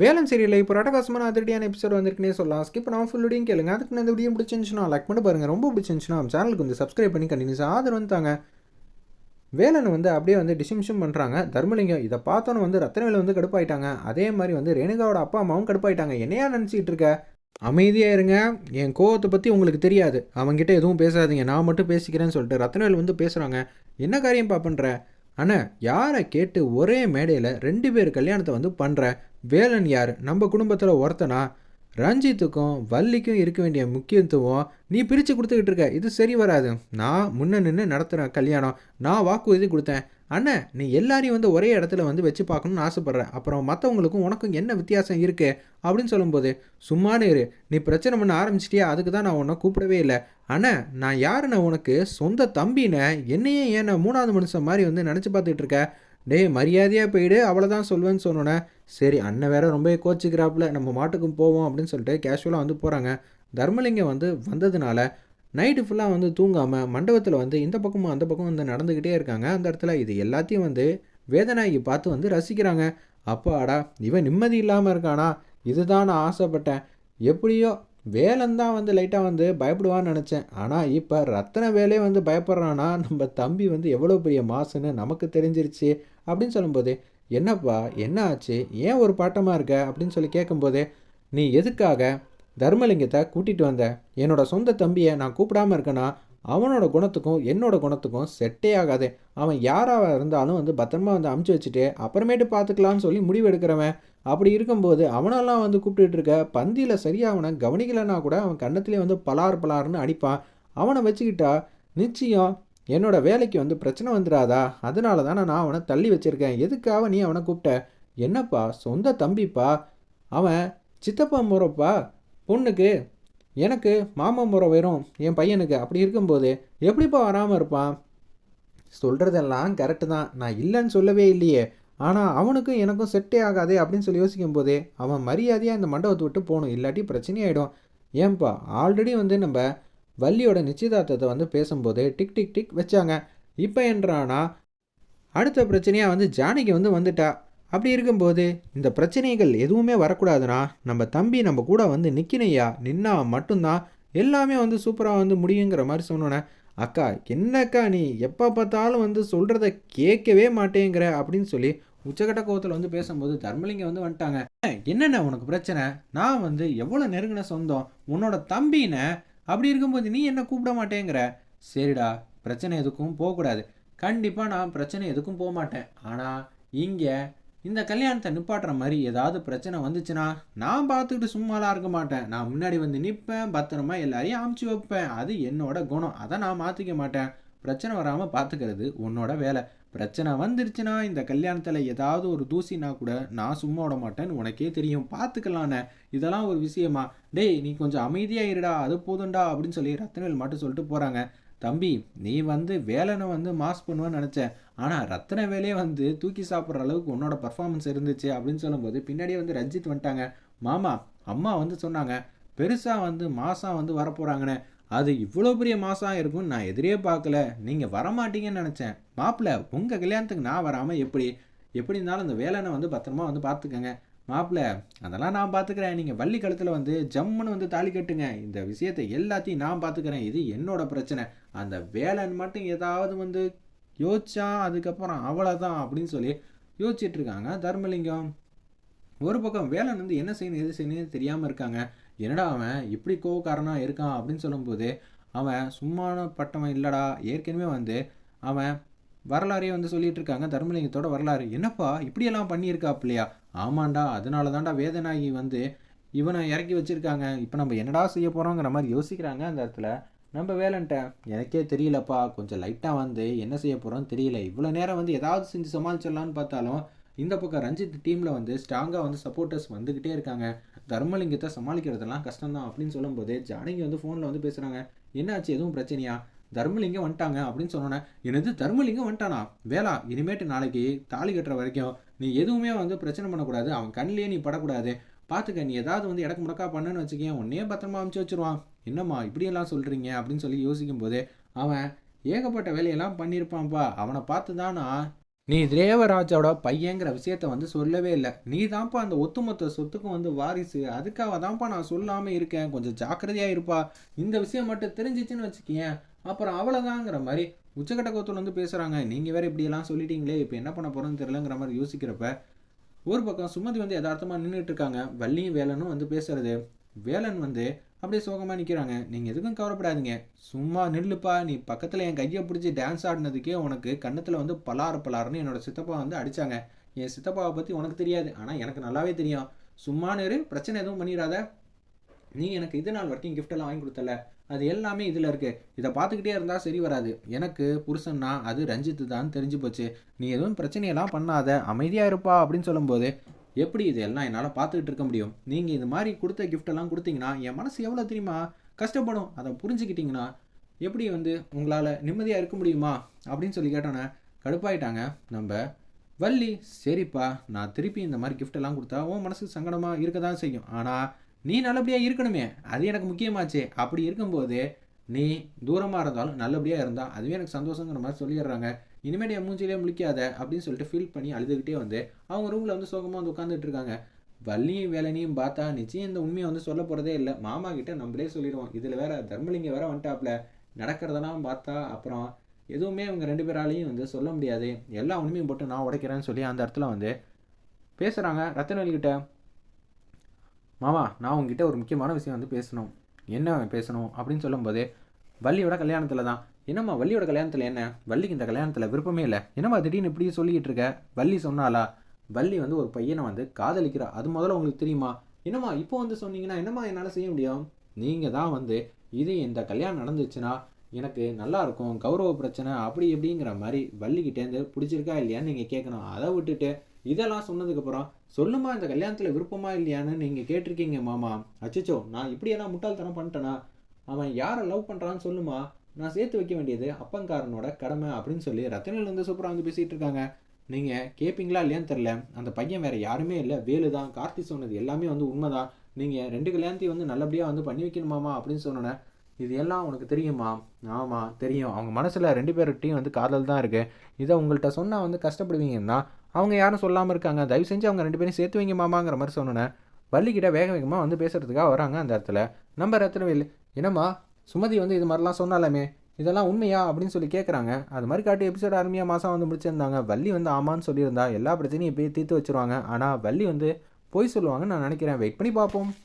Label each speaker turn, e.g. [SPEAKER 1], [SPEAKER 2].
[SPEAKER 1] வேலம் சீரியலில் இப்போ அட்டகாசமான அதிரடியான எபிசோட் வந்திருக்குனே சொல்லலாம். ஸ்கிப் பண்ணாமல் ஃபுல் வீடியும் கேளுங்க. அதுக்கு நான் இந்த வீடியோ பிடிச்சிருந்துச்சுன்னா லைக் பண்ணி பாருங்கள் ரொம்ப பிடிச்சிருந்துச்சுன்னா சேனலுக்கு வந்து சப்ஸ்கிரைப் பண்ணி கண்டினியூஸாக ஆதரவு வந்துட்டாங்க வேலன் வந்து அப்படியே வந்து டிசிமிஷன் பண்ணுறாங்க தர்மலிங்கம் இதை பார்த்தோன்னு வந்து ரத்தனவேல வந்து கடுப்பாயிட்டாங்க. அதே மாதிரி வந்து ரேணுகாவோட அப்பா அம்மாவும் கடுப்பாயிட்டாங்க. என்னையா நினச்சிக்கிட்டு இருக்க? அமைதியாக இருங்க. என் கோவத்தை பற்றி உங்களுக்கு தெரியாது. அவங்ககிட்ட எதுவும் பேசாதீங்க. நான் மட்டும் பேசிக்கிறேன்னு சொல்லிட்டு ரத்னவேல் வந்து பேசுகிறாங்க என்ன காரியம் பண்ணுற அண்ணா யாரை கேட்டு ஒரே மேடையில் ரெண்டு பேர் கல்யாணத்தை வந்து பண்ணுற வேலன் யார்? நம்ம குடும்பத்தில் ஒருத்தனா? ரஞ்சித்துக்கும் வள்ளிக்கும் இருக்க வேண்டிய முக்கியத்துவம் நீ பிரித்து கொடுத்துக்கிட்டு இருக்க. இது சரி வராது. நான் முன்ன நின்று நடத்துகிறேன் கல்யாணம். நான் வாக்குறுதி கொடுத்தேன். அண்ணன் நீ எல்லாரையும் வந்து ஒரே இடத்துல வந்து வச்சு பார்க்கணும்னு ஆசைப்பட்ற அப்புறம் மற்றவங்களுக்கும் உனக்கும் என்ன வித்தியாசம் இருக்கு? அப்படின்னு சொல்லும்போது சும்மானு இரு. நீ பிரச்சனை பண்ண ஆரம்பிச்சிட்டியா? அதுக்கு தான் நான் உன்னை கூப்பிடவே இல்லை. அண்ணன் நான் யாருன்னு உனக்கு? சொந்த தம்பினே? என்னையே ஏன் மூணாவது மனுஷன் மாதிரி வந்து நினச்சி பார்த்துட்டு இருக்க? டேய் மரியாதையாக போயிடு. அவ்வளோதான் சொல்லுவேன்னு சொன்னோன்னே சரி அண்ணன் வேற ரொம்ப கோச்சிக்கிறாப்புல. நம்ம மாட்டுக்கும் போவோம். அப்படின்னு சொல்லிட்டு கேஷுவலாக வந்து போகிறாங்க தர்மலிங்கம் வந்து வந்ததுனால நைட்டு ஃபுல்லாக வந்து தூங்காமல் மண்டபத்தில் வந்து இந்த பக்கமும் அந்த பக்கம் வந்து நடந்துக்கிட்டே இருக்காங்க. அந்த இடத்துல இது எல்லாத்தையும் வந்து வேதநாயகி பார்த்து வந்து ரசிக்கிறாங்க. அப்பாடா இவன் நிம்மதி இல்லாமல் இருக்கானா? இதுதான் நான் ஆசைப்பட்டேன். எப்படியோ வேலன் தான் வந்து லைட்டாக வந்து பயப்படுவான்னு நினச்சேன். ஆனால் இப்போ ரத்தன வேலையே வந்து பயப்படுறானா? நம்ம தம்பி வந்து எவ்வளோ பெரிய மாசுன்னு நமக்கு தெரிஞ்சிருச்சு அப்படின்னு சொல்லும்போது என்னப்பா என்ன ஆச்சு ஏன் ஒரு பாட்டமாக இருக்க? அப்படின்னு சொல்லி கேட்கும்போது நீ எதுக்காக தர்மலிங்கத்தை கூட்டிகிட்டு வந்தேன் என்னோட சொந்த தம்பியை நான் கூப்பிடாம இருக்கேன்னா அவனோட குணத்துக்கும் என்னோட குணத்துக்கும் செட்டே ஆகாது. அவன் யாராக இருந்தாலும் வந்து பத்திரமா வந்து அமுச்சு வச்சுட்டு அப்புறமேட்டு பார்த்துக்கலான்னு சொல்லி முடிவு எடுக்கிறவன். அப்படி இருக்கும்போது அவனெல்லாம் வந்து கூப்பிட்டுட்டு இருக்க பந்தியில் சரியாக அவனை கவனிக்கலைன்னா கூட அவன் கன்னத்துலேயே வந்து பலார் பலார்னு அடிப்பான். அவனை வச்சுக்கிட்டா நிச்சயம் என்னோட வேலைக்கு வந்து பிரச்சனை வந்துடாதா அதனால தானே நான் அவனை தள்ளி வச்சுருக்கேன். எதுக்காக நீ அவனை கூப்பிட்ட? என்னப்பா சொந்த தம்பிப்பா? அவன் சித்தப்பா முறப்பா? பொண்ணுக்கு எனக்கு மாமா முறை வரும் என் பையனுக்கு அப்படி இருக்கும்போது எப்படிப்பா வராமல் இருப்பான்? சொல்கிறதெல்லாம் கரெக்டு தான். நான் இல்லைன்னு சொல்லவே இல்லையே. ஆனால் அவனுக்கும் எனக்கும் செட்டே ஆகாதே அப்படின்னு சொல்லி யோசிக்கும் போதே அவன் மரியாதையாக இந்த மண்டபத்தை விட்டு போகணும். இல்லாட்டி பிரச்சனையாயிடும் ஏன்பா? ஆல்ரெடி வந்து நம்ம வள்ளியோட நிச்சயதார்த்தத்தை வந்து பேசும்போது டிக் டிக் டிக் வச்சாங்க. இப்போ என்றானா அடுத்த பிரச்சனையாக வந்து ஜானகி வந்து வந்துட்டா. அப்படி இருக்கும்போது இந்த பிரச்சனைகள் எதுவுமே வரக்கூடாதுன்னா நம்ம தம்பி நம்ம கூட வந்து நிற்கினையா நின்னா மட்டும்தான் எல்லாமே வந்து சூப்பராக வந்து முடியுங்கிற மாதிரி சொன்னோன்னே அக்கா என்னக்கா நீ? எப்போ பார்த்தாலும் வந்து சொல்கிறத கேட்கவே மாட்டேங்கிற அப்படின்னு சொல்லி உச்சகட்ட கோவத்தில் வந்து பேசும்போது தர்மலிங்கம் வந்து வந்துட்டாங்க. என்னென்ன உனக்கு பிரச்சனை? நான் வந்து எவ்வளோ நெருங்கின சொந்தம். உன்னோட தம்பின? அப்படி இருக்கும்போது நீ என்ன கூப்பிட மாட்டேங்கிற? சரிடா பிரச்சனை எதுக்கும் போகக்கூடாது. கண்டிப்பாக நான் பிரச்சனை எதுக்கும் போக மாட்டேன் ஆனால் இங்கே இந்த கல்யாணத்தை நிப்பாட்டுற மாதிரி ஏதாவது பிரச்சனை வந்துச்சுன்னா நான் பார்த்துக்கிட்டு சும்மாலாம் இருக்க மாட்டேன். நான் முன்னாடி வந்து நிற்பேன் பத்திரமா எல்லாரையும் அமுச்சு வைப்பேன். அது என்னோட குணம். அதை நான் மாற்றிக்க மாட்டேன். பிரச்சனை வராமல் பார்த்துக்கிறது உன்னோட வேலை. பிரச்சனை வந்துருச்சுன்னா இந்த கல்யாணத்தில் ஏதாவது ஒரு தூசினா கூட நான் சும்மா விட மாட்டேன்னு உனக்கே தெரியும். பார்த்துக்கலான்னு இதெல்லாம் ஒரு விஷயமா. டேய் நீ கொஞ்சம் அமைதியாக இருடா அது போதும்டா அப்படின்னு சொல்லி ரத்னவேல் மட்டும் சொல்லிட்டு போகிறாங்க தம்பி நீ வந்து வேலனை வந்து மாஸ் பண்ணுவேன்னு நினச்சேன். ஆனால் ரத்தன வேலையே வந்து தூக்கி சாப்பிட்ற அளவுக்கு உன்னோட பர்ஃபார்மன்ஸ் இருந்துச்சு அப்படின்னு சொல்லும்போது பின்னாடியே வந்து ரஞ்சித் வந்துட்டாங்க. மாமா அம்மா வந்து சொன்னாங்க பெருசாக வந்து மாதம் வந்து வரப்போகிறாங்கன்னு அது இவ்வளோ பெரிய மாதம் இருக்கும்னு நான் எதிரே பார்க்கல. நீங்கள் வரமாட்டீங்கன்னு நினச்சேன். மாப்பிள்ள உங்கள் கல்யாணத்துக்கு நான் வராமல் எப்படி? எப்படி இருந்தாலும் அந்த வேலைனை வந்து பத்திரமா வந்து பார்த்துக்கங்க. மாப்பிள்ள அதெல்லாம் நான் பார்த்துக்கிறேன் நீங்கள் வள்ளி கழுத்தில் வந்து ஜம்முன்னு வந்து தாலி கட்டுங்க. இந்த விஷயத்தை எல்லாத்தையும் நான் பார்த்துக்கிறேன் இது என்னோட பிரச்சனை. அந்த வேலைன்னு மட்டும் ஏதாவது வந்து யோசிச்சா அதுக்கப்புறம் அவ்வளோதான் அப்படின்னு சொல்லி யோசிச்சுட்டு இருக்காங்க தர்மலிங்கம். ஒரு பக்கம் வேலன் வந்து என்ன செய்யணும் எது செய்யணும் தெரியாமல் இருக்காங்க. என்னடா அவன் இப்படி கோவக்காரனாக இருக்கான் அப்படின்னு சொல்லும்போது அவன் சும்மான பட்டவன் இல்லைடா. ஏற்கனவே வந்து அவன் வரலாறையே வந்து சொல்லிட்டு இருக்காங்க தர்மலிங்கத்தோட வரலாறு. என்னப்பா இப்படியெல்லாம் பண்ணியிருக்காப்லையா ஆமாண்டா அதனால தாண்டா வேதனாகி வந்து இவனை இறக்கி வச்சிருக்காங்க. இப்போ நம்ம என்னடா செய்ய போகிறோங்கிற மாதிரி யோசிக்கிறாங்க அந்த இடத்துல. நம்ம வேலைன்ட்ட எனக்கே தெரியலப்பா கொஞ்சம் லைட்டாக வந்து என்ன செய்ய போகிறோன்னு தெரியல. இவ்வளோ நேரம் வந்து ஏதாவது செஞ்சு சமாளிச்சிடலான்னு பார்த்தாலும் இந்த பக்கம் ரஞ்சித் டீமில் வந்து ஸ்ட்ராங்காக வந்து சப்போர்ட்டர்ஸ் வந்துக்கிட்டே இருக்காங்க. தர்மலிங்கத்தை சமாளிக்கிறதெல்லாம் கஷ்டம்தான் அப்படின்னு சொல்லும்போது ஜானகி வந்து ஃபோனில் வந்து பேசுகிறாங்க என்னாச்சு? எதுவும் பிரச்சனையா? தர்மலிங்கம் வந்துட்டாங்க அப்படின்னு சொன்னோன்னே எனது தர்மலிங்கம் வந்துட்டானா? வேளா இனிமேட்டு நாளைக்கு தாலி கட்டுற வரைக்கும் நீ எதுவுமே வந்து பிரச்சனை பண்ணக்கூடாது. அவன் கண்ணிலே நீ படக்கூடாது. பார்த்துக்க நீ ஏதாவது வந்து இடக்கு முடக்கா பண்ணுன்னு வச்சுக்கேன். உன்னே பத்திரமா அமுச்சு வச்சிருவான். என்னம்மா இப்படியெல்லாம் சொல்கிறீங்க அப்படின்னு சொல்லி யோசிக்கும் போதே அவன் ஏகப்பட்ட வேலையெல்லாம் பண்ணியிருப்பான்ப்பா அவனை பார்த்து தானா நீ தேவராஜோட பையங்கிற விஷயத்த வந்து சொல்லவே இல்லை. நீ தான்ப்பா அந்த ஒத்துமொத்த சொத்துக்கும் வந்து வாரிசு. அதுக்காக தான்ப்பா நான் சொல்லாமல் இருக்கேன். கொஞ்சம் ஜாக்கிரதையாக இருப்பா. இந்த விஷயம் மட்டும் தெரிஞ்சிச்சுன்னு வச்சுக்கேன். அப்புறம் அவ்வளோதாங்கிற மாதிரி உச்சக்கட்ட கோத்தூர் வந்து பேசுகிறாங்க நீங்கள் வேறு இப்படியெல்லாம் சொல்லிட்டீங்களே இப்போ என்ன பண்ண போகிறோன்னு தெரிலங்கிற மாதிரி யோசிக்கிறப்ப ஒரு பக்கம் சுமதி வந்து யதார்த்தமாக நின்றுட்டு இருக்காங்க. வள்ளியும் வேலனும் வந்து பேசுறது. வேலன் வந்து அப்படியே சோகமாக நிற்கிறாங்க நீங்கள் எதுக்கும் கவலைப்படாதீங்க. சும்மா நில்லுப்பா. நீ பக்கத்தில் என் கையை பிடிச்சி டான்ஸ் ஆடினதுக்கே உனக்கு கன்னத்தில் வந்து பலாறு பலாருன்னு என்னோட சித்தப்பா வந்து அடித்தாங்க என் சித்தப்பாவை பற்றி உனக்கு தெரியாது. ஆனால் எனக்கு நல்லாவே தெரியும். சும்மா நேரு பிரச்சனை எதுவும் பண்ணிடாத. நீ எனக்கு இது நாள் வரைக்கும் கிஃப்டெல்லாம் வாங்கி கொடுத்தல. அது எல்லாமே இதில் இருக்குது இதை பார்த்துக்கிட்டே இருந்தால் சரி வராது. எனக்கு புருஷன்னா அது ரஞ்சித்து தான் தெரிஞ்சு போச்சு. நீ எதுவும் பிரச்சனையெல்லாம் பண்ணாத. அமைதியாக இருப்பா அப்படின்னு சொல்லும்போது எப்படி இது எல்லாம் என்னால் பார்த்துக்கிட்டு இருக்க முடியும்? நீங்கள் இது மாதிரி கொடுத்த கிஃப்டெல்லாம் கொடுத்தீங்கன்னா என் மனசு எவ்வளோ தெரியுமா? கஷ்டப்படும். அதை புரிஞ்சுக்கிட்டிங்கன்னா எப்படி வந்து உங்களால் நிம்மதியாக இருக்க முடியுமா? அப்படின்னு சொல்லி கேட்டோன்னே கடுப்பாயிட்டாங்க. நம்ம வள்ளி சரிப்பா. நான் திருப்பி இந்த மாதிரி கிஃப்டெல்லாம் கொடுத்தா உன் மனசுக்கு சங்கடமாக இருக்க தான் செய்யும். ஆனால் நீ நல்லபடியாக இருக்கணுமே அது எனக்கு முக்கியமாச்சே. அப்படி இருக்கும்போது நீ தூரமாக இருந்தாலும் நல்லபடியாக இருந்தால் அதுவே எனக்கு சந்தோஷங்கிற மாதிரி சொல்லிடுறாங்க. இனிமேல் என் மூஞ்சிலே முழிக்காத அப்படின்னு சொல்லிட்டு ஃபீல் பண்ணி அழுதுகிட்டே வந்து அவங்க ரூமில் வந்து சோகமாக வந்து உட்காந்துட்டு இருக்காங்க. வள்ளியும் வேலனையும் பார்த்தா நிச்சயம் இந்த உண்மையை வந்து சொல்ல போகிறதே இல்லை. மாமா கிட்ட நம்மளே சொல்லிடுவோம். இதில் வேற தர்மலிங்க வேற வந்துட்டாப்ல. நடக்கிறதெல்லாம் பார்த்தா அப்புறம் எதுவுமே இவங்க ரெண்டு பேராலையும் வந்து சொல்ல முடியாது. எல்லா உண்மையும் போட்டு நான் உடைக்கிறேன்னு சொல்லி அந்த இடத்துல வந்து பேசுகிறாங்க ரத்தனவேல்கிட்ட மாமா நான் உங்ககிட்ட ஒரு முக்கியமான விஷயம் வந்து பேசணும். என்ன பேசணும்? அப்படின்னு சொல்லும்போது வள்ளியோட கல்யாணத்தில் தான். என்னம்மா வள்ளியோட கல்யாணத்தில் என்ன? வள்ளிக்கு இந்த கல்யாணத்தில் விருப்பமே இல்லை. என்னம்மா திடீர்னு இப்படி சொல்லிக்கிட்டு இருக்க? வள்ளி சொன்னாலா வள்ளி வந்து ஒரு பையனை வந்து காதலிக்கிறா. அது முதல்ல உங்களுக்கு தெரியுமா? என்னம்மா இப்போ வந்து சொன்னீங்கன்னா என்னம்மா என்னால் செய்ய முடியும்? நீங்கள் தான் வந்து இது இந்த கல்யாணம் நடந்துச்சுன்னா எனக்கு நல்லா இருக்கும் கௌரவ பிரச்சனை அப்படி இப்படிங்கிற மாதிரி வள்ளிக்கிட்டேருந்து பிடிச்சிருக்கா இல்லையான்னு நீங்கள் கேட்கணும் அதை விட்டுட்டு இதெல்லாம் சொன்னதுக்கப்புறம் சொல்லுமா இந்த கல்யாணத்தில் விருப்பமா இல்லையான்னு நீங்கள் கேட்டிருக்கீங்க மாமா. அச்சச்சோ நான் இப்படியெல்லாம் முட்டாள்தனம் பண்ணிட்டேனா? அவன் யாரை லவ் பண்ணுறான்னு சொல்லுமா? நான் சேர்த்து வைக்க வேண்டியது அப்பங்காரனோட கடமை அப்படின்னு சொல்லி ரத்தனிலேருந்து சூப்பராக வந்து பேசிகிட்டு இருக்காங்க. நீங்கள் கேட்பீங்களா இல்லையான்னு தெரில அந்த பையன் வேறு யாருமே இல்லை. வேலு தான். கார்த்தி சொன்னது எல்லாமே வந்து உண்மைதான். நீங்கள் ரெண்டு கல்யாணத்தையும் வந்து நல்லபடியாக வந்து பண்ணி வைக்கணுமாமா அப்படின்னு சொன்னோன்னே இது எல்லாம் உனக்கு தெரியுமா? ஆமாம் தெரியும். அவங்க மனசில் ரெண்டு பேர்கிட்டையும் வந்து காதல் தான் இருக்குது இதை உங்கள்கிட்ட சொன்னால் வந்து கஷ்டப்படுவீங்கன்னா அவங்க யாரும் சொல்லாமல் இருக்காங்க. தயவு செஞ்சு அவங்க ரெண்டு பேரும் சேர்த்து வைங்க மாமாங்கிற மாதிரி சொன்னோன்னே வள்ளிக்கிட்ட வேக வேகமாக வந்து பேசுகிறதுக்காக வராங்க அந்த இடத்துல. நம்ம ரத்னவேல் என்னம்மா சுமதி வந்து இது மாதிரிலாம் சொன்னாலுமே? இதெல்லாம் உண்மையா? அப்படின்னு சொல்லி கேட்குறாங்க அது மாதிரி காட்டி எபிசோட் அருமையாக மாதம் வந்து முடிச்சிருந்தாங்க. வள்ளி வந்து ஆமான்னு சொல்லியிருந்தா எல்லா பிரச்சனையும் இப்போயே தீர்த்து வச்சுருவாங்க. ஆனால் வள்ளி வந்து பொய் சொல்லுவாங்கன்னு நான் நினைக்கிறேன். வெயிட் பண்ணி பார்ப்போம்.